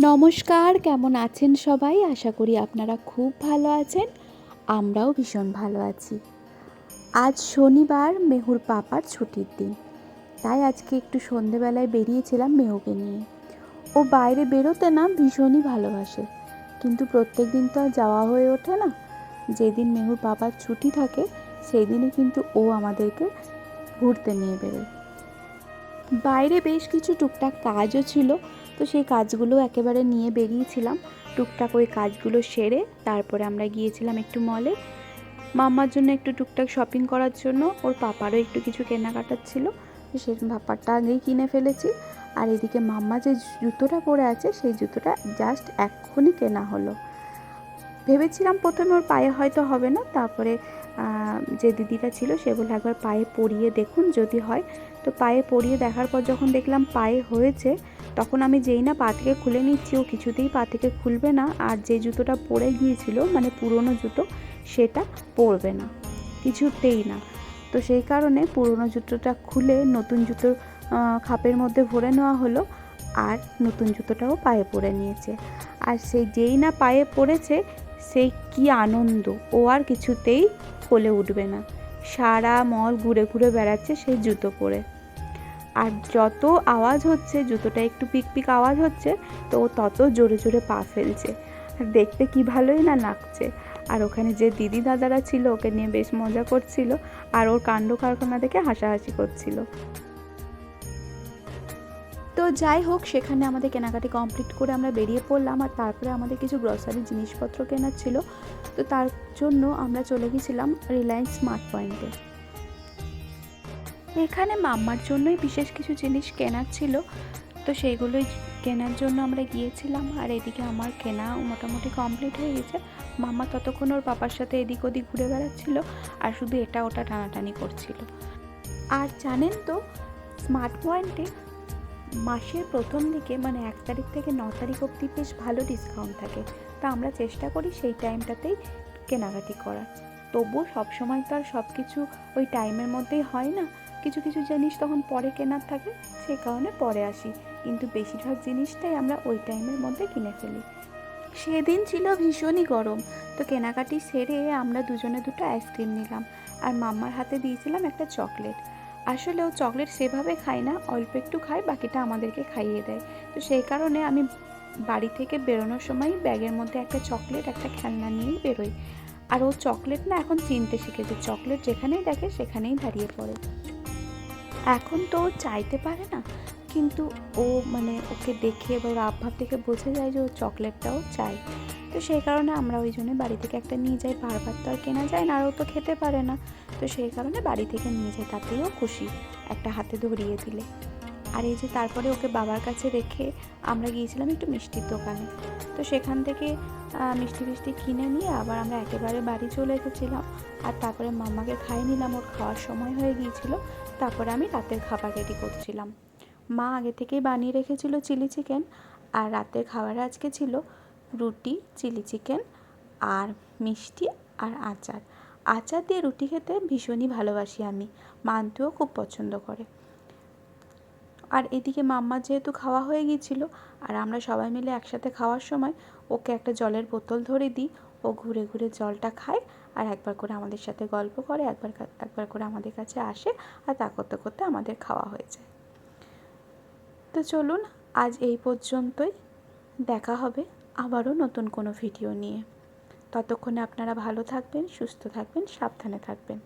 নমস্কার, কেমন আছেন সবাই? আশা করি আপনারা খুব ভালো আছেন, আমরাও ভীষণ ভালো আছি। আজ শনিবার, মেহুর পাপার ছুটির দিন। তাই আজকে একটু সন্ধেবেলায় বেরিয়েছিলাম মেহুকে নিয়ে। ও বাইরে বেরোতে না ভীষণই ভালোবাসে। কিন্তু প্রত্যেক দিন তো আর যাওয়া হয়ে ওঠে না। যেদিন মেহুর পাপার ছুটি থাকে সেই দিনে কিন্তু ও আমাদেরকে ঘুরতে নিয়ে বেরোয়। বাইরে বেশ কিছু টুকটাক কাজও ছিল। তো সেই কাজগুলো একেবারে নিয়ে বেরিয়েছিলাম। টুকটাক ওই কাজগুলো সেরে তারপরে আমরা গিয়েছিলাম একটু মলে মাম্মার জন্য একটু টুকটাক শপিং করার জন্য, ওর পাপারও একটু কিছু কেনাকাটার ছিল। তো সেই ব্যাপারটা আগেই কিনে ফেলেছি। আর এদিকে মাম্মা যে জুতোটা পরে আছে, সেই জুতোটা জাস্ট এক্ষুনি কেনা হলো। ভেবেছিলাম প্রথমে ওর পায়ে হয়তো হবে না, তারপরে যে দিদিটা ছিল, সে বলে একবার পায়ে পরিয়ে দেখুন যদি হয়। তো পায়ে পরিয়ে দেখার পর যখন দেখলাম পায়ে হয়েছে তখন আমি যেই না পা থেকে খুলে নিচ্ছি, ও কিছুতেই পা থেকে খুলবে না। আর যে জুতোটা পরে গিয়েছিল মানে পুরনো জুতো, সেটা পরবে না, কিছুতেই না। তো সেই কারণে পুরনো জুতোটা খুলে নতুন জুতোর খাপের মধ্যে ভরে নেওয়া হলো আর নতুন জুতোটাও পায়ে পরে নিয়েছে। আর সেই যেই না পায়ে পড়েছে, সেই কি আনন্দ, ও আর কিছুতেই কোলে উঠবে না। সারা মল ঘুরে ঘুরে বেড়াচ্ছে সেই জুতো পরে। আর যত আওয়াজ হচ্ছে, জুতোটা একটু পিক পিক আওয়াজ হচ্ছে, তো ও তত জোরে জোরে পা ফেলছে। আর দেখতে কি ভালোই না লাগছে। আর ওখানে যে দিদি দাদারা ছিল, ওকে নিয়ে বেশ মজা করছিল, আর ওর কাণ্ড কারখানা দেখে হাসাহাসি করছিল। তো যাই হোক, সেখানে আমাদের কেনাকাটি কমপ্লিট করে আমরা বেরিয়ে পড়লাম, আর তারপরে আমাদের কিছু গ্রসারি জিনিসপত্র কেনার ছিল। তো তার জন্য আমরা চলে গেছিলাম রিলায়েন্স স্মার্ট পয়েন্টে এখানে মাম্মার জন্যই বিশেষ কিছু জিনিস কেনার ছিল, তো সেইগুলোই কেনার জন্য আমরা গিয়েছিলাম। আর এদিকে আমার কেনা মোটামুটি কমপ্লিট হয়ে গেছে। মাম্মা ততক্ষণ ওর বাবার সাথে এদিক ওদিক ঘুরে বেড়াচ্ছিল আর শুধু এটা ওটা টানাটানি করছিল। আর জানেন তো স্মার্ট পয়েন্টে মাসের প্রথম দিকে মানে এক তারিখ থেকে ন তারিখ অবধি বেশ ভালো ডিসকাউন্ট থাকে। তা আমরা চেষ্টা করি সেই টাইমটাতেই কেনাকাটি করার। তবুও সবসময় তো আর সব কিছু ওই টাইমের মধ্যেই হয় না। কিছু কিছু জিনিস তখন পরে কেনার থাকে সেই কারণে পরে আসি। কিন্তু বেশিরভাগ জিনিসটাই আমরা ওই টাইমের মধ্যে কিনে ফেলি। সেদিন ছিল ভীষণই গরম, তো কেনাকাটি সেরে আমরা দুজনে দুটো আইসক্রিম নিলাম আর মাম্মার হাতে দিয়েছিলাম একটা চকলেট আসলে ও চকলেট সেভাবে খায় না, অল্প একটু খায়, বাকিটা আমাদেরকে খাইয়ে দেয়। তো সেই কারণে আমি বাড়ি থেকে বেরোনোর সময় ব্যাগের মধ্যে একটা চকলেট একটা খেলনা নিয়েই বেরোই। আর ও চকলেট না এখন চিনতে শিখেছে চকলেট যেখানেই দেখে সেখানেই দাঁড়িয়ে পড়ে। এখন তো ও চাইতে পারে না, কিন্তু ও মানে ওকে দেখে বা ওর আবভাব থেকে বোঝা যায় যে ও চকলেটটাও চাই তো সেই কারণে আমরা ওই জন্য বাড়ি থেকে একটা নিয়ে যাই, বারবার তো আর কেনা যায় না আর ও তো খেতে পারে না। তো সেই কারণে বাড়ি থেকে নিয়ে যাই তাতেও খুশি, একটা হাতে ধরিয়ে দিলে। আর এই যে তারপরে ওকে বাবার কাছে রেখে আমরা গিয়েছিলাম একটু মিষ্টির দোকানে। তো সেখান থেকে মিষ্টি ফিষ্টি কিনে নিয়ে আবার আমরা একেবারে বাড়ি চলে এসেছিলাম। আর তারপরে মামাকে খাইয়ে নিলাম, ওর খাওয়ার সময় হয়ে গিয়েছিল। তারপরে আমি রাতের খাবার রেডি করছিলাম। মা আগে থেকেই বানিয়ে রেখেছিল চিলি চিকেন, আর রাতের খাবারে আজকে ছিল রুটি, চিলি চিকেন, আর মিষ্টি, আর আচার। আচার দিয়ে রুটি খেতে ভীষণই ভালোবাসি আমি। মান্তুও খুব পছন্দ করে। আর এদিকে মাম্মার যেহেতু খাওয়া হয়ে গিয়েছিল, আর আমরা সবাই মিলে একসাথে খাওয়ার সময় ওকে একটা জলের বোতল ধরে দিই। ও ঘুরে ঘুরে জলটা খায় আর একবার করে আমাদের সাথে গল্প করে, একবার একবার করে আমাদের কাছে আসে আর তা করতে করতে আমাদের খাওয়া হয়ে যায়। তো চলুন আজ এই পর্যন্তই। দেখা হবে আবারও নতুন কোনো ভিডিও নিয়ে। ততক্ষণে আপনারা ভালো থাকবেন, সুস্থ থাকবেন, সাবধানে থাকবেন।